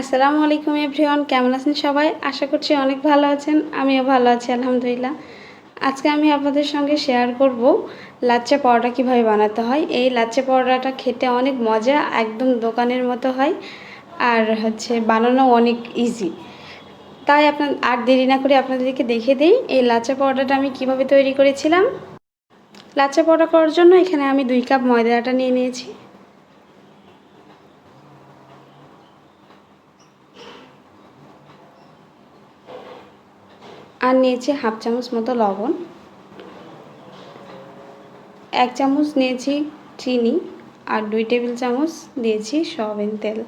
আসসালামু আলাইকুম এভরিওয়ান, কেমন আছেন সবাই? আশা করছি অনেক ভালো আছেন, আমিও ভালো আছি, আলহামদুলিল্লাহ। আজকে আমি আপনাদের সঙ্গে শেয়ার করব লাচ্চা পরোটা কীভাবে বানাতে হয়। এই লাচ্চা পরোটাটা খেতে অনেক মজা, একদম দোকানের মতো হয়, আর হচ্ছে বানানো অনেক ইজি তাই আপনার, আর দেরি না করে আপনাদেরকে দেখে দিই, এই লাচ্চা পরোটাটা আমি কীভাবে তৈরি করেছিলাম। লাচ্চা পরোটা করার জন্য এখানে আমি দুই কাপ ময়দা আটা নিয়ে নিয়েছি। আর নিয়েছি হাফ চামচ মতো লবণ। এক চামচ নিয়েছি চিনি আর দুই টেবিল চামচ দিয়েছি সয়াবিন তেল।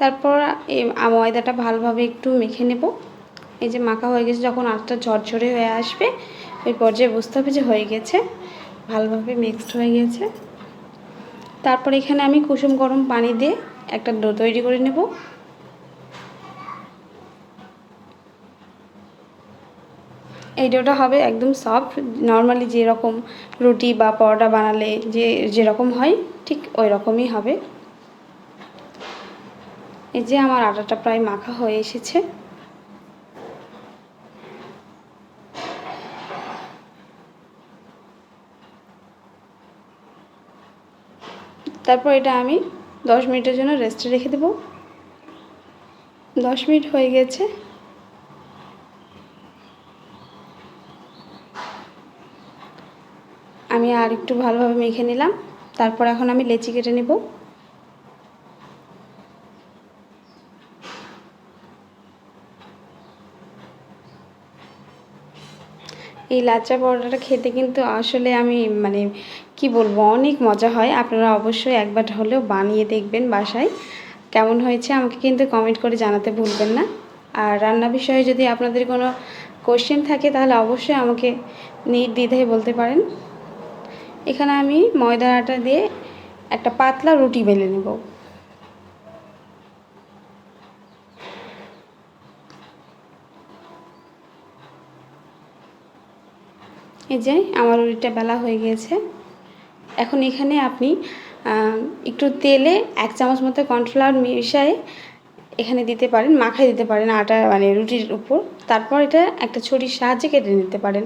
তারপর এই ময়দাটা ভালোভাবে একটু মেখে নেব। এই যে মাখা হয়ে গেছে, যখন আটটা ঝরঝরে হয়ে আসবে ওই পর্যায়ে বুঝতে হবে যে হয়ে গেছে, ভালোভাবে মিক্সড হয়ে গেছে। তারপর এখানে আমি কুসুম গরম পানি দিয়ে একটা ডো তৈরি করে নেব। এই ডোটা হবে একদম সফট। নর্মালি যেরকম রুটি বা পরোটা বানালে যে, যেরকম হয়, ঠিক ওই রকমই হবে। এই যে আমার আটাটা প্রায় মাখা হয়ে এসেছে। তারপর এটা আমি দশ মিনিটের জন্য রেস্টে রেখে দেব। দশ মিনিট হয়ে গেছে। আমি আর একটু ভালোভাবে মেখে নিলাম। তারপর এখন আমি লেচি কেটে নেব। এই লাচ্চা পরোটাটা খেতে কিন্তু আসলে আমি মানে কি বলব, অনেক মজা হয়। আপনারা অবশ্যই একবার হলেও বানিয়ে দেখবেন বাসায়। কেমন হয়েছে আমাকে কিন্তু কমেন্ট করে জানাতে ভুলবেন না। আর রান্না বিষয়ে যদি আপনাদের কোনো কোশ্চেন থাকে, তাহলে অবশ্যই আমাকে নির্দ্বিধায় বলতে পারেন। এখানে আমি ময়দা আটা দিয়ে একটা পাতলা রুটি বেলে নেব। এই যে, আমার রুটিটা বেলা হয়ে গিয়েছে। এখন এখানে আপনি একটু তেলে এক চামচ মতো কর্নফ্লাওয়ার মিশায়ে এখানে দিতে পারেন, মাখায় দিতে পারেন আটা মানে রুটির উপর। তারপর এটা একটা ছড়ির সাহায্যে কেটে নিতে পারেন।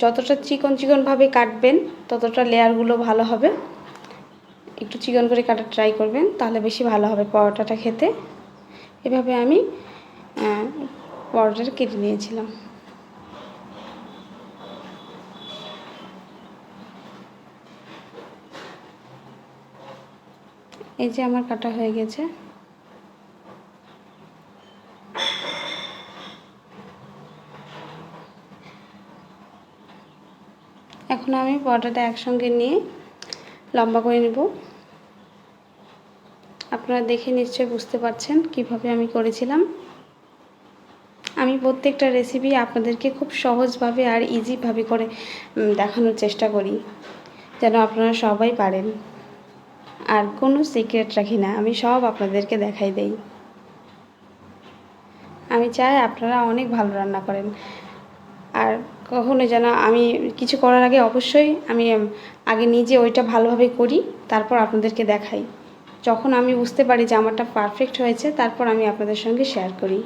যতটা চিকন চিকনভাবে কাটবেন, ততটা লেয়ারগুলো ভালো হবে। একটু চিকন করে কাটার ট্রাই করবেন, তাহলে বেশি ভালো হবে পরোটাটা খেতে। এভাবে আমি পরোটাটা কেটে নিয়েছিলাম। এই যে আমার কাটা হয়ে গেছে। এখন আমি পরোটাটা একসঙ্গে নিয়ে লম্বা করে নেব। আপনারা দেখে নিশ্চয়ই বুঝতে পারছেন কীভাবে আমি করেছিলাম। আমি প্রত্যেকটা রেসিপি আপনাদেরকে খুব সহজভাবে আর ইজিভাবে করে দেখানোর চেষ্টা করি, যেন আপনারা সবাই পারেন। আর কোনো সিক্রেট রাখি না, আমি সব আপনাদেরকে দেখাই দেই। আমি চাই আপনারা অনেক ভালো রান্না করেন। আর কখনো যেন আমি কিছু করার আগে অবশ্যই আমি আগে নিজে ওইটা ভালোভাবে করি, তারপর আপনাদেরকে দেখাই। যখন আমি বুঝতে পারি যে আমারটা পারফেক্ট হয়েছে, তারপর আমি আপনাদের সঙ্গে শেয়ার করি।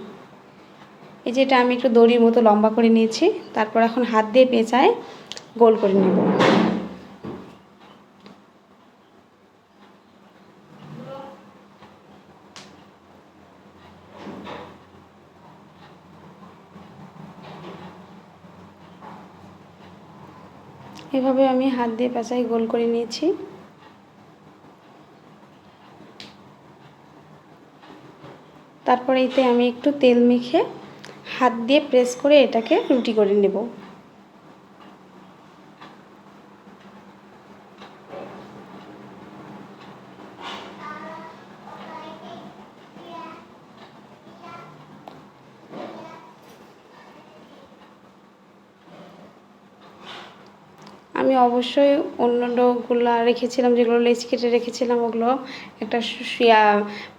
এই যে এটা আমি একটু দড়ির মতো লম্বা করে নিয়েছি, তারপর এখন হাত দিয়ে পেঁচায় গোল করে নেব। এভাবে আমি হাত দিয়ে পেঁচাই গোল করে নিয়েছি। তারপরে এতে আমি একটু তেল মেখে হাত দিয়ে প্রেস করে এটাকে রুটি করে নেব। আমি অবশ্যই অন্য ডোগুলো রেখেছিলাম, যেগুলো লেচ কেটে রেখেছিলাম, ওগুলো একটা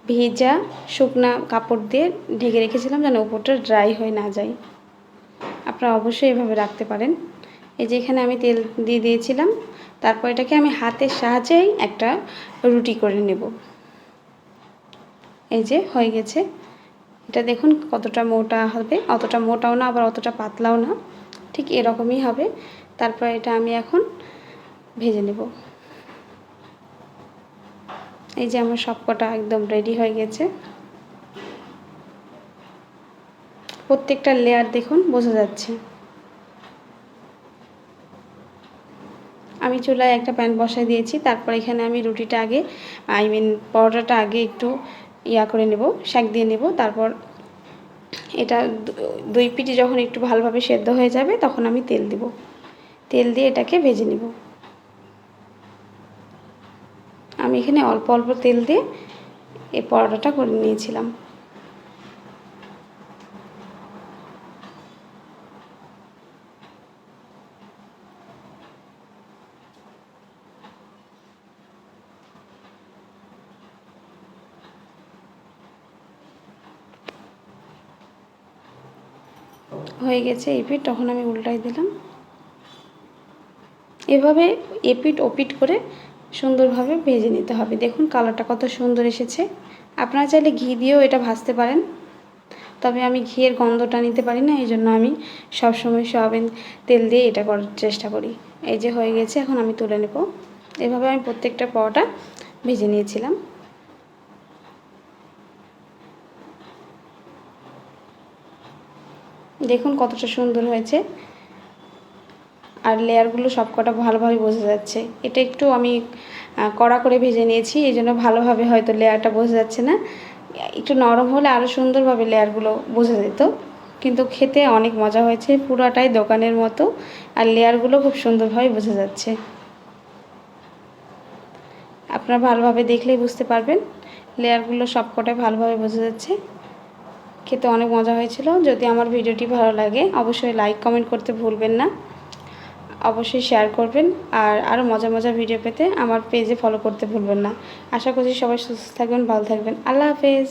ভিজা শুকনা কাপড় দিয়ে ঢেকে রেখেছিলাম যেন উপরটা ড্রাই হয়ে না যায়। আপনারা অবশ্যই এভাবে রাখতে পারেন। এই যে এখানে আমি তেল দিয়ে দিয়েছিলাম, তারপর এটাকে আমি হাতের সাহায্যেই একটা রুটি করে নেব। এই যে হয়ে গেছে। এটা দেখুন কতটা মোটা হবে, অতটা মোটাও না, আবার অতটা পাতলাও না, ঠিক এরকমই হবে। তারপর এটা আমি এখন ভেজে নেব। এই যে আমার সবকটা একদম রেডি হয়ে গেছে। প্রত্যেকটা লেয়ার দেখুন, বোঝা যাচ্ছে। আমি চুলায় একটা প্যান বসাই দিয়েছি, তারপর এখানে আমি রুটিটা আগে আই মিন পরোটাটা আগে একটু ইয়া করে নেব, শাক দিয়ে নেব, তারপর এটা দুই পিটি যখন একটু ভালোভাবে সেদ্ধ হয়ে যাবে, তখন আমি তেল দিব। তেল দিয়ে এটাকে ভেজে নেব। আমি এখানে অল্প অল্প তেল দিয়ে এই পরোটাটা করে নিয়েছিলাম। হয়ে গেছে এপিট তখন আমি উল্টাই দিলাম। এভাবে এপিট ওপিট করে সুন্দরভাবে ভেজে নিতে হবে। দেখুন কালারটা কত সুন্দর এসেছে। আপনারা চাইলে ঘি দিয়েও এটা ভাজতে পারেন। তবে আমি ঘিয়ের গন্ধটা নিতে পারি না এই জন্য আমি সবসময় সয়াবিন তেল দিয়ে এটা করার চেষ্টা করি। এই যে হয়ে গেছে, এখন আমি তুলে নেব। এভাবে আমি প্রত্যেকটা পাওয়াটা ভেজে নিয়েছিলাম। দেখুন কতটা সুন্দর হয়েছে। আর লেয়ারগুলো সব কটা ভালোভাবে বোঝা যাচ্ছে। এটা একটু আমি কড়া করে ভেজে নিয়েছি, এই জন্য ভালোভাবে হয়তো লেয়ারটা বোঝা যাচ্ছে না। একটু নরম হলে আরও সুন্দরভাবে লেয়ারগুলো বোঝা যেত। কিন্তু খেতে অনেক মজা হয়েছে, পুরাটাই দোকানের মতো, আর লেয়ারগুলো খুব সুন্দরভাবে বোঝা যাচ্ছে। আপনারা ভালোভাবে দেখলেই বুঝতে পারবেন লেয়ারগুলো সব কটাই ভালোভাবে বোঝা যাচ্ছে। খেতে অনেক মজা হয়েছিল, যদি আমার ভিডিওটি ভালো লাগে, অবশ্যই লাইক কমেন্ট করতে ভুলবেন না। অবশ্যই শেয়ার করবেন আর আরও মজা মজা ভিডিও পেতে আমার পেজে ফলো করতে ভুলবেন না। আশা করছি সবাই সুস্থ থাকবেন, ভালো থাকবেন। আল্লাহ হাফেজ।